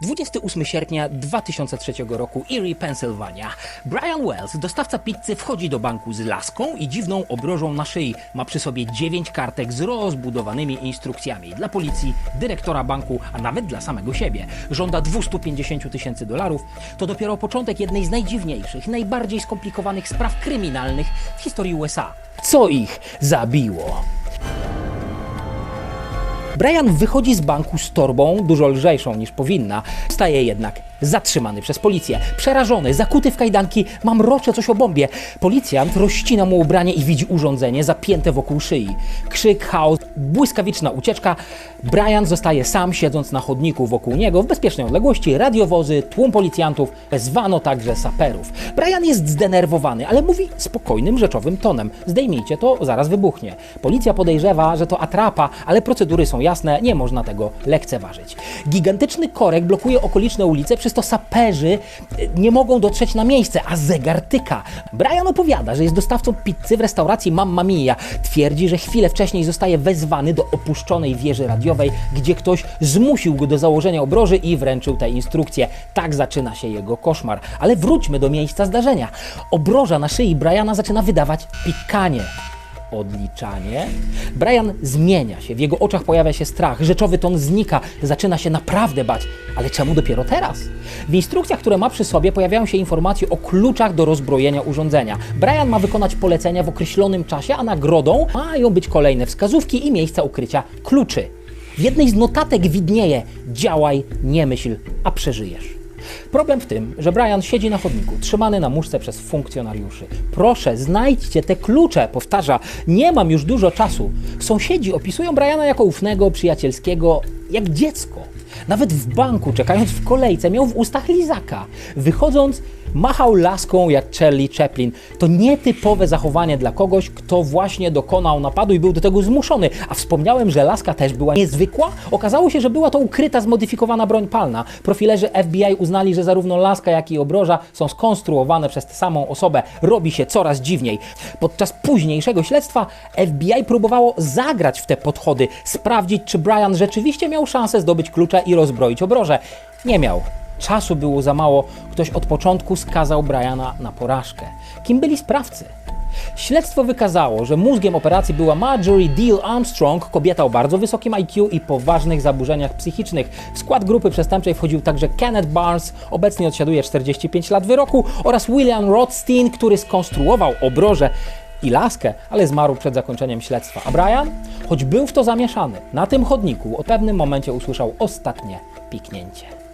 28 sierpnia 2003 roku Erie, Pennsylvania. Brian Wells, dostawca pizzy, wchodzi do banku z laską i dziwną obrożą na szyi. Ma przy sobie 9 kartek z rozbudowanymi instrukcjami dla policji, dyrektora banku, a nawet dla samego siebie. Żąda 250 tysięcy dolarów. To dopiero początek jednej z najdziwniejszych, najbardziej skomplikowanych spraw kryminalnych w historii USA. Co ich zabiło? Brian wychodzi z banku z torbą, dużo lżejszą niż powinna. Staje jednak zatrzymany przez policję. Przerażony, zakuty w kajdanki, mam rocze coś o bombie. Policjant rozcina mu ubranie i widzi urządzenie zapięte wokół szyi. Krzyk, chaos, błyskawiczna ucieczka. Brian zostaje sam, siedząc na chodniku wokół niego w bezpiecznej odległości. Radiowozy, tłum policjantów, wezwano także saperów. Brian jest zdenerwowany, ale mówi spokojnym, rzeczowym tonem. Zdejmijcie to, zaraz wybuchnie. Policja podejrzewa, że to atrapa, ale procedury są jasne, nie można tego lekceważyć. Gigantyczny korek blokuje okoliczne ulice, przez to saperzy y, nie mogą dotrzeć na miejsce, a zegar tyka. Brian opowiada, że jest dostawcą pizzy w restauracji Mamma Mia. Twierdzi, że chwilę wcześniej zostaje wezwany do opuszczonej wieży radiowej, gdzie ktoś zmusił go do założenia obroży i wręczył te instrukcje. Tak zaczyna się jego koszmar. Ale wróćmy do miejsca zdarzenia. Obroża na szyi Briana zaczyna wydawać pikanie odliczanie. Brian zmienia się, w jego oczach pojawia się strach, rzeczowy ton znika, zaczyna się naprawdę bać. Ale czemu dopiero teraz? W instrukcjach, które ma przy sobie, pojawiają się informacje o kluczach do rozbrojenia urządzenia. Brian ma wykonać polecenia w określonym czasie, a nagrodą mają być kolejne wskazówki i miejsca ukrycia kluczy. W jednej z notatek widnieje: działaj, nie myśl, a przeżyjesz. Problem w tym, że Brian siedzi na chodniku, trzymany na muszce przez funkcjonariuszy. Proszę, znajdźcie te klucze, powtarza. Nie mam już dużo czasu. Sąsiedzi opisują Briana jako ufnego, przyjacielskiego, jak dziecko. Nawet w banku, czekając w kolejce, miał w ustach lizaka. Wychodząc, machał laską jak Charlie Chaplin. To nietypowe zachowanie dla kogoś, kto właśnie dokonał napadu i był do tego zmuszony. A wspomniałem, że laska też była niezwykła. Okazało się, że była to ukryta, zmodyfikowana broń palna. Profilerzy FBI uznali, że zarówno laska, jak i obroża są skonstruowane przez tę samą osobę. Robi się coraz dziwniej. Podczas późniejszego śledztwa FBI próbowało zagrać w te podchody, sprawdzić, czy Brian rzeczywiście miał szansę zdobyć klucze i rozbroić obrożę. Nie miał. Czasu było za mało. Ktoś od początku skazał Briana na porażkę. Kim byli sprawcy? Śledztwo wykazało, że mózgiem operacji była Marjorie Deal Armstrong, kobieta o bardzo wysokim IQ i poważnych zaburzeniach psychicznych. W skład grupy przestępczej wchodził także Kenneth Barnes, obecnie odsiaduje 45 lat wyroku, oraz William Rothstein, który skonstruował obrożę i laskę, ale zmarł przed zakończeniem śledztwa. A Brian, choć był w to zamieszany, na tym chodniku o pewnym momencie usłyszał ostatnie piknięcie.